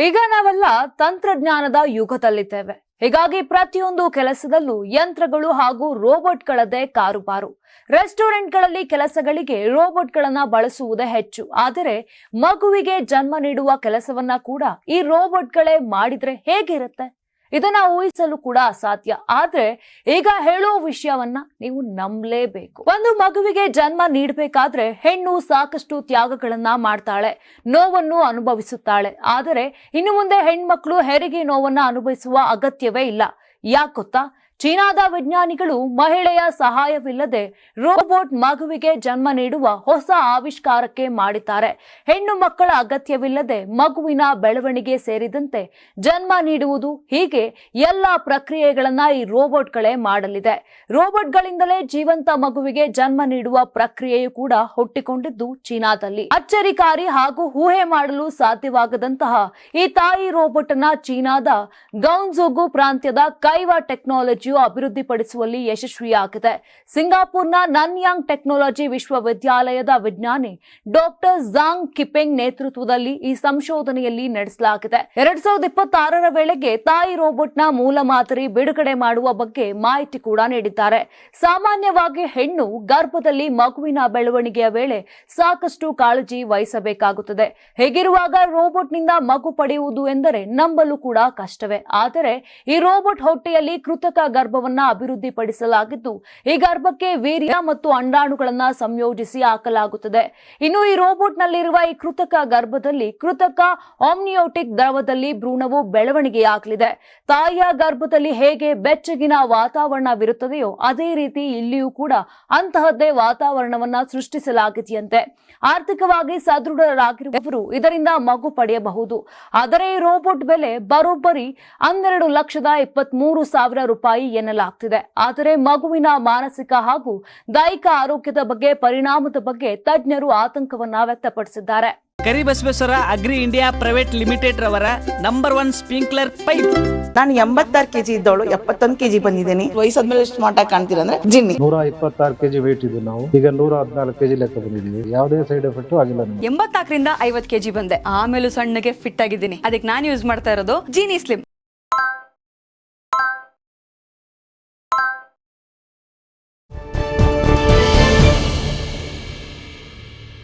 ಈಗ ನಾವೆಲ್ಲ ತಂತ್ರಜ್ಞಾನದ ಯುಗದಲ್ಲಿದ್ದೇವೆ. ಹೀಗಾಗಿ ಪ್ರತಿಯೊಂದು ಕೆಲಸದಲ್ಲೂ ಯಂತ್ರಗಳು ಹಾಗೂ ರೋಬೋಟ್ಗಳದ್ದೇ ಕಾರುಬಾರು. ರೆಸ್ಟೋರೆಂಟ್ಗಳಲ್ಲಿ ಕೆಲಸಗಳಿಗೆ ರೋಬೋಟ್ಗಳನ್ನ ಬಳಸುವುದೇ ಹೆಚ್ಚು. ಆದರೆ ಮಗುವಿಗೆ ಜನ್ಮ ನೀಡುವ ಕೆಲಸವನ್ನ ಕೂಡ ಈ ರೋಬೋಟ್ಗಳೇ ಮಾಡಿದ್ರೆ ಹೇಗಿರುತ್ತೆ? ಇದನ್ನ ಊಹಿಸಲು ಕೂಡ ಅಸಾಧ್ಯ. ಆದ್ರೆ ಈಗ ಹೇಳೋ ವಿಷಯವನ್ನ ನೀವು ನಂಬಲೇಬೇಕು. ಒಂದು ಮಗುವಿಗೆ ಜನ್ಮ ನೀಡಬೇಕಾದ್ರೆ ಹೆಣ್ಣು ಸಾಕಷ್ಟು ತ್ಯಾಗಗಳನ್ನ ಮಾಡ್ತಾಳೆ, ನೋವನ್ನು ಅನುಭವಿಸುತ್ತಾಳೆ. ಆದರೆ ಇನ್ನು ಮುಂದೆ ಹೆಣ್ಮಕ್ಳು ಹೆರಿಗೆ ನೋವನ್ನ ಅನುಭವಿಸುವ ಅಗತ್ಯವೇ ಇಲ್ಲ. ಯಾಕ್ ಗೊತ್ತಾ? ಚೀನಾದ ವಿಜ್ಞಾನಿಗಳು ಮಹಿಳೆಯ ಸಹಾಯವಿಲ್ಲದೆ ರೋಬೋಟ್ ಮಗುವಿಗೆ ಜನ್ಮ ನೀಡುವ ಹೊಸ ಆವಿಷ್ಕಾರಕ್ಕೆ ಮಾಡಿದ್ದಾರೆ. ಹೆಣ್ಣು ಮಕ್ಕಳ ಅಗತ್ಯವಿಲ್ಲದೆ ಮಗುವಿನ ಬೆಳವಣಿಗೆ ಸೇರಿದಂತೆ ಜನ್ಮ ನೀಡುವುದು ಹೀಗೆ ಎಲ್ಲ ಪ್ರಕ್ರಿಯೆಗಳನ್ನ ಈ ರೋಬೋಟ್ಗಳೇ ಮಾಡಲಿದೆ. ರೋಬೋಟ್ಗಳಿಂದಲೇ ಜೀವಂತ ಮಗುವಿಗೆ ಜನ್ಮ ನೀಡುವ ಪ್ರಕ್ರಿಯೆಯು ಕೂಡ ಹುಟ್ಟಿಕೊಂಡಿದ್ದು ಚೀನಾದಲ್ಲಿ. ಅಚ್ಚರಿಕಾರಿ ಹಾಗೂ ಊಹೆ ಮಾಡಲು ಸಾಧ್ಯವಾಗದಂತಹ ಈ ತಾಯಿ ರೋಬೋಟ್ ಅನ್ನ ಚೀನಾದ ಗೌನ್ಝೋಗು ಪ್ರಾಂತ್ಯದ ಕೈವಾ ಟೆಕ್ನಾಲಜಿಯು ಅಭಿವೃದ್ಧಿಪಡಿಸುವಲ್ಲಿ ಯಶಸ್ವಿಯಾಗಿದೆ. ಸಿಂಗಾಪುರ್ನ ನನ್ಯಾಂಗ್ ಟೆಕ್ನಾಲಜಿ ವಿಶ್ವವಿದ್ಯಾಲಯದ ವಿಜ್ಞಾನಿ ಡಾಕ್ಟರ್ ಜಾಂಗ್ ಕಿಪೆಂಗ್ ನೇತೃತ್ವದಲ್ಲಿ ಈ ಸಂಶೋಧನೆಯಲ್ಲಿ ನಡೆಸಲಾಗಿದೆ. ಎರಡ್ ಸಾವಿರದ ಇಪ್ಪತ್ತಾರರ ವೇಳೆಗೆ ತಾಯಿ ರೋಬೋಟ್ನ ಮೂಲ ಮಾದರಿ ಬಿಡುಗಡೆ ಮಾಡುವ ಬಗ್ಗೆ ಮಾಹಿತಿ ಕೂಡ ನೀಡಿದ್ದಾರೆ. ಸಾಮಾನ್ಯವಾಗಿ ಹೆಣ್ಣು ಗರ್ಭದಲ್ಲಿ ಮಗುವಿನ ಬೆಳವಣಿಗೆಯ ವೇಳೆ ಸಾಕಷ್ಟು ಕಾಳಜಿ ವಹಿಸಬೇಕಾಗುತ್ತದೆ. ಹೇಗಿರುವಾಗ ರೋಬೋಟ್ನಿಂದ ಮಗು ಪಡೆಯುವುದು ಎಂದರೆ ನಂಬಲು ಕೂಡ ಕಷ್ಟವೇ. ಆದರೆ ಈ ರೋಬೋಟ್ ಹೊಟ್ಟೆಯಲ್ಲಿ ಕೃತಕ ಗರ್ಭವನ್ನ ಅಭಿವೃದ್ಧಿಪಡಿಸಲಾಗಿದ್ದು, ಈ ಗರ್ಭಕ್ಕೆ ವೀರ್ಯ ಮತ್ತು ಅಂಡಾಣುಗಳನ್ನ ಸಂಯೋಜಿಸಿ ಹಾಕಲಾಗುತ್ತದೆ. ಇನ್ನು ಈ ರೋಬೋಟ್ನಲ್ಲಿರುವ ಈ ಕೃತಕ ಗರ್ಭದಲ್ಲಿ, ಕೃತಕ ಆಮ್ನಿಯೋಟಿಕ್ ದ್ರವದಲ್ಲಿ ಭ್ರೂಣವು ಬೆಳವಣಿಗೆಯಾಗಲಿದೆ ತಾಯಿಯ ಗರ್ಭದಲ್ಲಿ ಹೇಗೆ ಬೆಚ್ಚಗಿನ ವಾತಾವರಣವಿರುತ್ತದೆಯೋ ಅದೇ ರೀತಿ ಇಲ್ಲಿಯೂ ಕೂಡ ಅಂತಹದ್ದೇ ವಾತಾವರಣವನ್ನ ಸೃಷ್ಟಿಸಲಾಗಿದೆಯಂತೆ. ಆರ್ಥಿಕವಾಗಿ ಸದೃಢರಾಗಿರುವವರು ಇದರಿಂದ ಮಗು ಪಡೆಯಬಹುದು. ಆದರೆ ಈ ರೋಬೋಟ್ ಬೆಲೆ ಬರೋಬ್ಬರಿ ಹನ್ನೆರಡು ಲಕ್ಷದ ಇಪ್ಪತ್ಮೂರು ಸಾವಿರ ರೂಪಾಯಿ ಎನ್ನಲಾಗ್ತಿದೆ. ಆದರೆ ಮಗುವಿನ ಮಾನಸಿಕ ಹಾಗೂ ದೈಹಿಕ ಆರೋಗ್ಯದ ಬಗ್ಗೆ ಪರಿಣಾಮದ ಬಗ್ಗೆ ತಜ್ಞರು ಆತಂಕವನ್ನ ವ್ಯಕ್ತಪಡಿಸಿದ್ದಾರೆ. Karibasaveshwara agri India private limited ರವರ ನಂಬರ್ ಒನ್ ಸ್ಪ್ರಿಂಕ್ಲರ್ ಪೈಪ್. ನಾನು ಎಂಬತ್ತಾರು ಕೆಜಿ ಇದ್ದವಳು ಎಪ್ಪತ್ತೊಂದು ಕೆಜಿ ಬಂದಿದ್ದೀನಿ. ವಯಸ್ಸಾದ್ಮೇಲೆ ಎಷ್ಟು ಮಾಟ ಕಾಣ್ತೀರಾ ಅಂದ್ರೆ ಜಿನ್ನಿ. ನೂರ ಇಪ್ಪತ್ತಾರು ಕೆಜಿ ವೇಟ್ ಇದ್ದು ನಾವು. ಈಗ ನೂರ ಹದಿನಾಲ್ಕು ಕೆಜಿ ಲೆಕ್ಕ ಬಂದಿದ್ದೀವಿ. ಯಾವುದೇ ಸೈಡ್ ಎಫೆಕ್ಟ್ ಆಗಿಲ್ಲ ಎಂಬತ್ನಾಲ್ಕರಿಂದ ಐವತ್ ಕೆಜಿ ಬಂದೆ. ಆಮೇಲೆ ಸಣ್ಣಗೆ ಫಿಟ್ ಆಗಿದ್ದೀನಿ. ಅದಕ್ಕೆ ನಾನು ಯೂಸ್ ಮಾಡ್ತಾ ಇರೋದು ಜೀನಿ ಸ್ಲಿಮ್